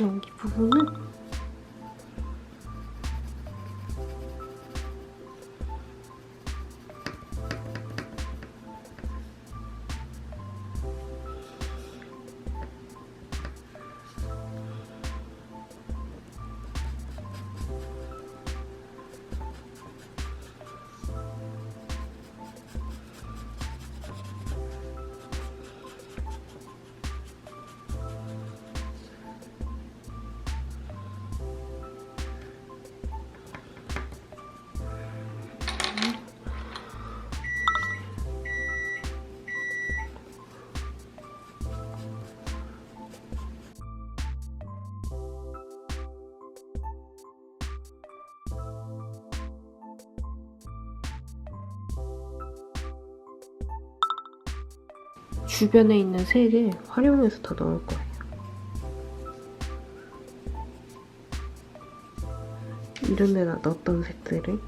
여기 부분은 주변에 있는 색을 활용해서 더 넣을 거예요. 이런 데다 넣었던 색들을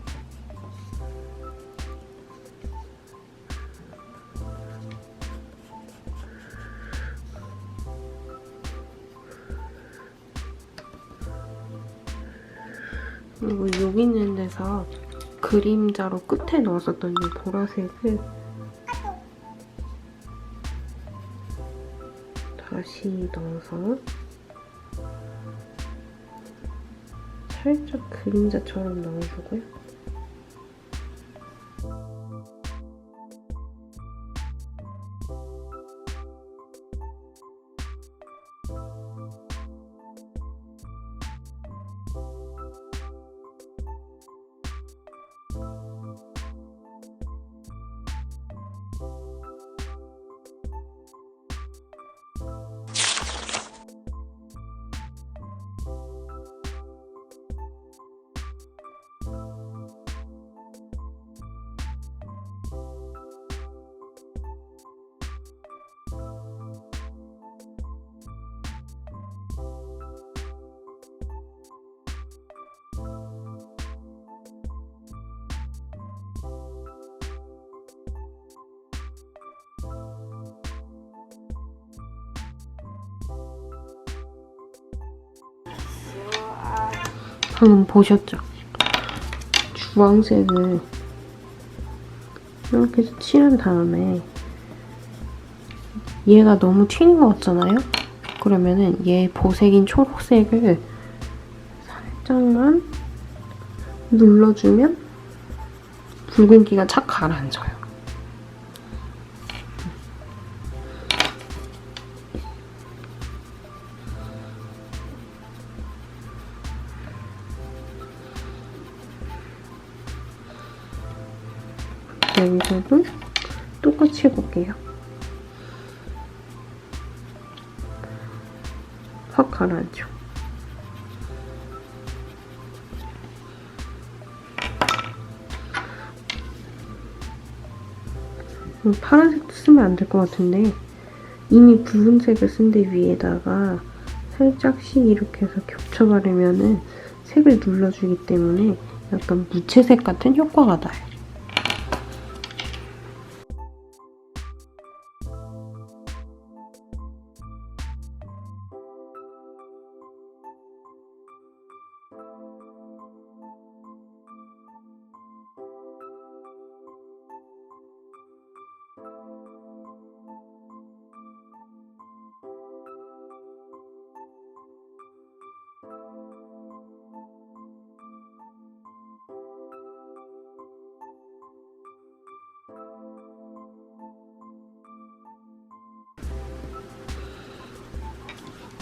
그리고 여기 있는 데서 그림자로 끝에 넣었었던 이 보라색을 다시 넣어서 살짝 그림자처럼 넣어주고요. 방금 보셨죠? 주황색을 이렇게 해서 칠한 다음에 얘가 너무 튀는 것 같잖아요? 그러면은 얘 보색인 초록색을 살짝만 눌러주면 붉은기가 착 가라앉아요. 여기서도 똑같이 해볼게요. 확 가라앉죠. 음, 파란색도 쓰면 안 될 것 같은데 이미 붉은색을 쓴 데 위에다가 살짝씩 이렇게 해서 겹쳐 바르면은 색을 눌러주기 때문에 약간 무채색 같은 효과가 나요.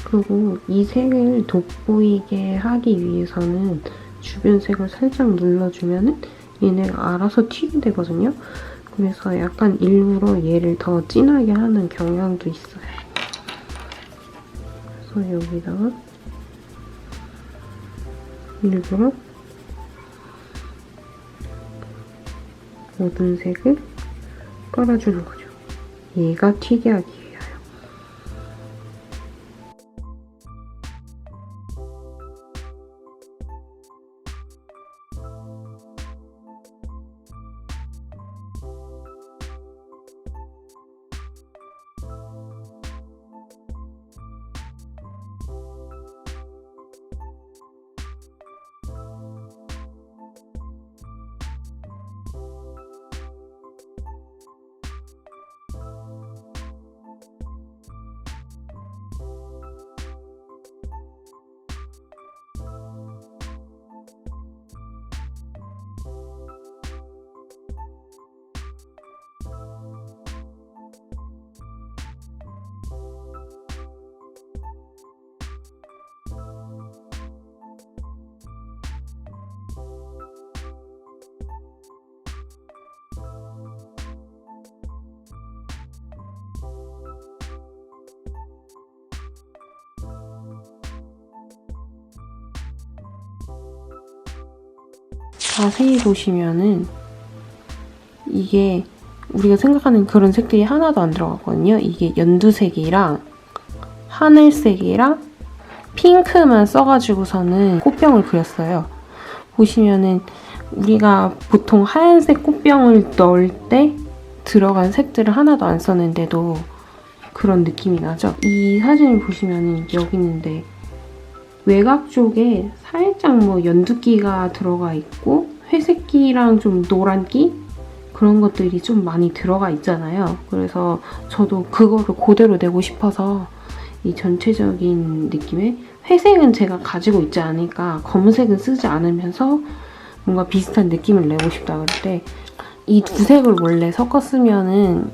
그리고 이 색을 돋보이게 하기 위해서는 주변 색을 살짝 눌러주면은 얘네가 알아서 튀게 되거든요. 그래서 약간 일부러 얘를 더 진하게 하는 경향도 있어요. 그래서 여기다가 일부러 모든 색을 깔아주는 거죠. 얘가 튀게 하기 자세히 보시면은 이게 우리가 생각하는 그런 색들이 하나도 안 들어갔거든요. 이게 연두색이랑 하늘색이랑 핑크만 써가지고서는 꽃병을 그렸어요. 보시면은 우리가 보통 하얀색 꽃병을 넣을 때 들어간 색들을 하나도 안 썼는데도 그런 느낌이 나죠? 이 사진을 보시면은 여기 있는데 외곽 쪽에 살짝 뭐 연두기가 들어가 있고 회색기랑 좀 노란기 그런 것들이 좀 많이 들어가 있잖아요. 그래서 저도 그거를 그대로 내고 싶어서 이 전체적인 느낌의 회색은 제가 가지고 있지 않으니까 검은색은 쓰지 않으면서 뭔가 비슷한 느낌을 내고 싶다 그럴 때 이 두 색을 원래 섞어 쓰면은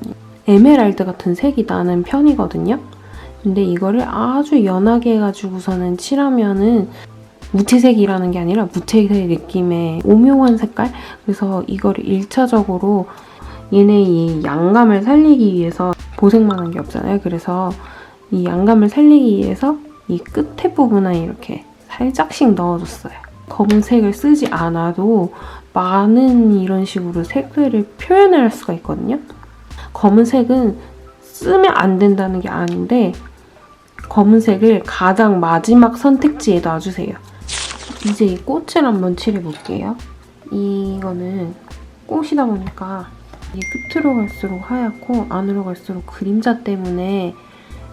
에메랄드 같은 색이 나는 편이거든요. 근데 이거를 아주 연하게 해가지고서는 칠하면은 무채색이라는 게 아니라 무채색 느낌의 오묘한 색깔? 그래서 이거를 1차적으로 얘네 이 양감을 살리기 위해서 보색만 한 게 없잖아요. 그래서 이 양감을 살리기 위해서 이 끝에 부분에 이렇게 살짝씩 넣어줬어요. 검은색을 쓰지 않아도 많은 이런 식으로 색들을 표현을 할 수가 있거든요. 검은색은 쓰면 안 된다는 게 아닌데 검은색을 가장 마지막 선택지에 놔주세요. 이제 이 꽃을 한번 칠해볼게요. 이거는 꽃이다 보니까 이게 끝으로 갈수록 하얗고 안으로 갈수록 그림자 때문에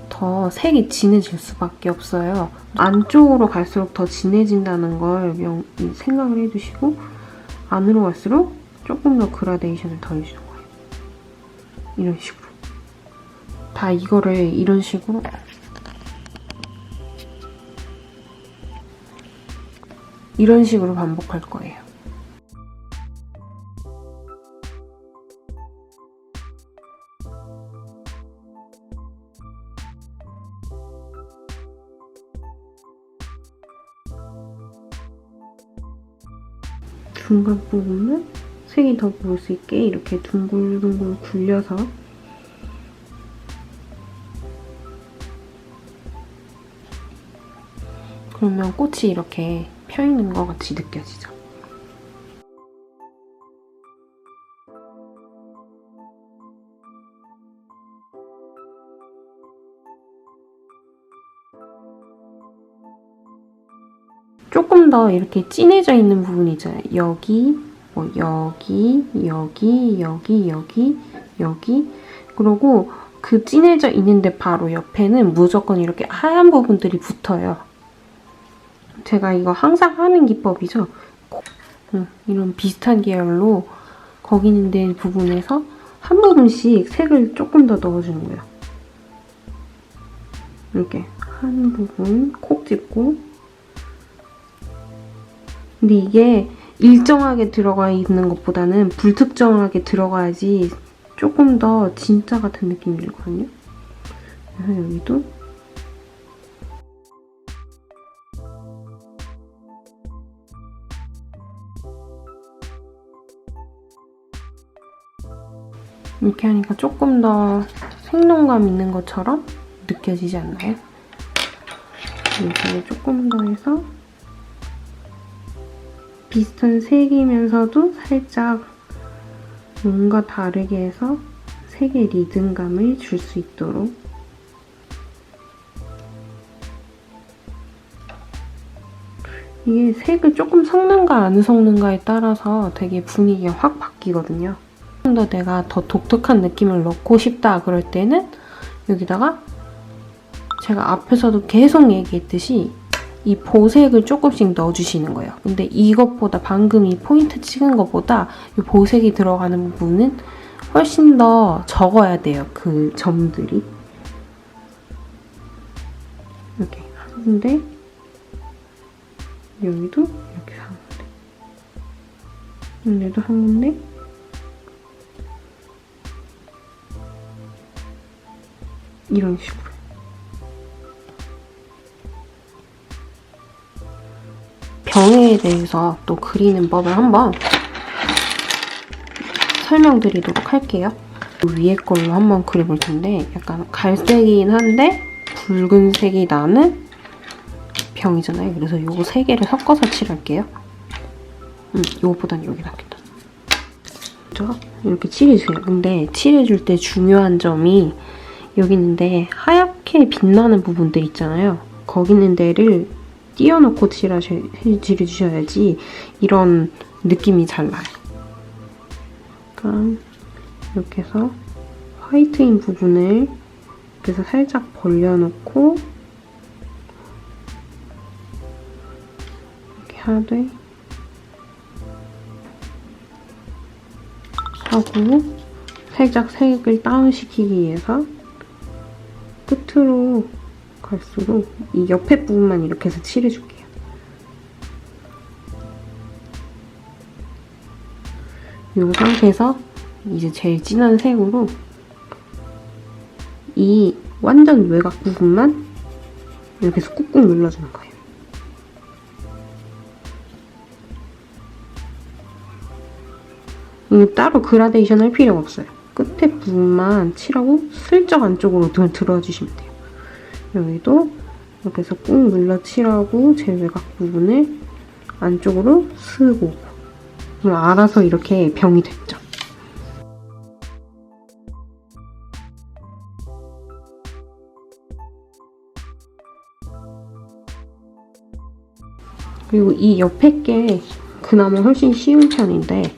더 색이 진해질 수밖에 없어요. 안쪽으로 갈수록 더 진해진다는 걸 명- 생각을 해주시고 안으로 갈수록 조금 더 그라데이션을 더해주는 거예요. 이런 식으로. 다 이거를 이런 식으로 이런 식으로 반복할 거예요. 중간 부분은 색이 더 보일 수 있게 이렇게 둥글둥글 굴려서 그러면 꽃이 이렇게 펴 있는 것 같이 느껴지죠. 조금 더 이렇게 진해져 있는 부분이 있잖아요. 여기, 뭐 여기, 여기, 여기, 여기, 여기. 그리고 그 진해져 있는데 바로 옆에는 무조건 이렇게 하얀 부분들이 붙어요. 제가 이거 항상 하는 기법이죠. 음, 이런 비슷한 계열로 거기 있는 데 부분에서 한 부분씩 색을 조금 더 넣어주는 거예요. 이렇게 한 부분 콕 집고 근데 이게 일정하게 들어가 있는 것보다는 불특정하게 들어가야지 조금 더 진짜 같은 느낌이 들거든요. 그래서 여기도 이렇게 하니까 조금 더 생동감 있는 것처럼 느껴지지 않나요? 이렇게 조금 더 해서 비슷한 색이면서도 살짝 뭔가 다르게 해서 색의 리듬감을 줄 수 있도록 이게 색을 조금 섞는가 안 섞는가에 따라서 되게 분위기가 확 바뀌거든요. 좀 더 내가 더 독특한 느낌을 넣고 싶다 그럴 때는 여기다가 제가 앞에서도 계속 얘기했듯이 이 보색을 조금씩 넣어주시는 거예요. 근데 이것보다 방금 이 포인트 찍은 것보다 이 보색이 들어가는 부분은 훨씬 더 적어야 돼요. 그 점들이. 이렇게 한 군데 여기도 이렇게 한 군데 여기도 한 군데 이런 식으로 병에 대해서 또 그리는 법을 한번 설명드리도록 할게요. 위에 걸로 한번 그려볼 텐데 약간 갈색이긴 한데 붉은색이 나는 병이잖아요. 그래서 요거 세 개를 섞어서 칠할게요. 음, 이것보단 여기 낫겠다. 저 이렇게 칠해줘요. 근데 칠해줄 때 중요한 점이 여기 있는데 하얗게 빛나는 부분들 있잖아요. 거기 있는 데를 띄워놓고 칠해주셔야지 이런 느낌이 잘 나요. 그러니까 이렇게 해서 화이트인 부분을 그래서 살짝 벌려놓고 이렇게 하되 하고 살짝 색을 다운시키기 위해서 끝으로 갈수록 이 옆에 부분만 이렇게 해서 칠해줄게요. 이 상태에서 이제 제일 진한 색으로 이 완전 외곽 부분만 이렇게 해서 꾹꾹 눌러주는 거예요. 이거 따로 그라데이션 할 필요가 없어요. 끝에 부분만 칠하고 슬쩍 안쪽으로 들- 들어주시면 돼요. 여기도 이렇게 해서 꾹 눌러 칠하고 제일 외곽 부분을 안쪽으로 쓰고 알아서 이렇게 병이 됐죠. 그리고 이 옆에 게 그나마 훨씬 쉬운 편인데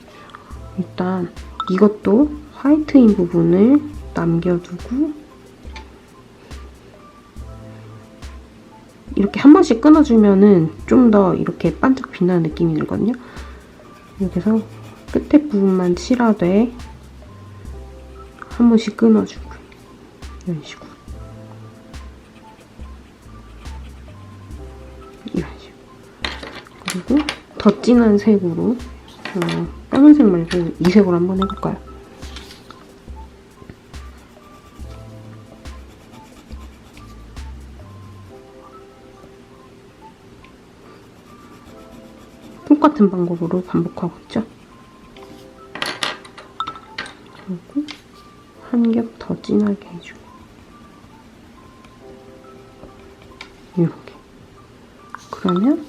일단 이것도 화이트인 부분을 남겨두고 이렇게 한 번씩 끊어주면은 좀 더 이렇게 반짝 빛나는 느낌이 들거든요. 이렇게 해서 끝에 부분만 칠하되 한 번씩 끊어주고 이런 식으로 이런 식으로 그리고 더 진한 색으로 어, 빨간색 말고 이 색으로 한번 해볼까요? 똑같은 방법으로 반복하고 있죠. 그리고 한 겹 더 진하게 해주고 이렇게 그러면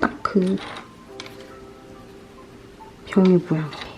딱그 병의 모양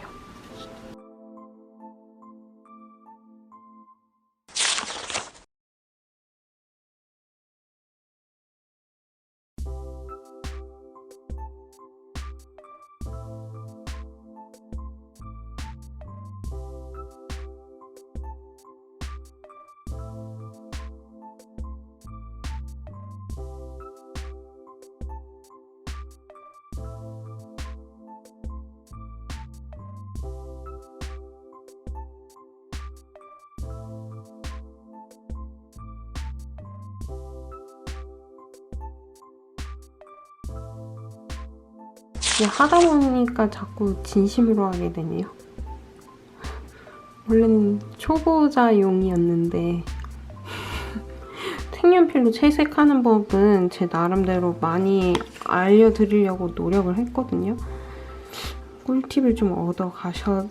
이게 하다 보니까 자꾸 진심으로 하게 되네요. 원래는 초보자용이었는데 색연필로 채색하는 법은 제 나름대로 많이 알려드리려고 노력을 했거든요. 꿀팁을 좀 얻어 가셨을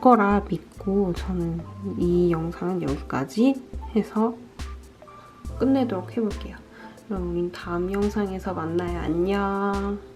거라 믿고 저는 이 영상은 여기까지 해서 끝내도록 해볼게요. 그럼 우린 다음 영상에서 만나요. 안녕.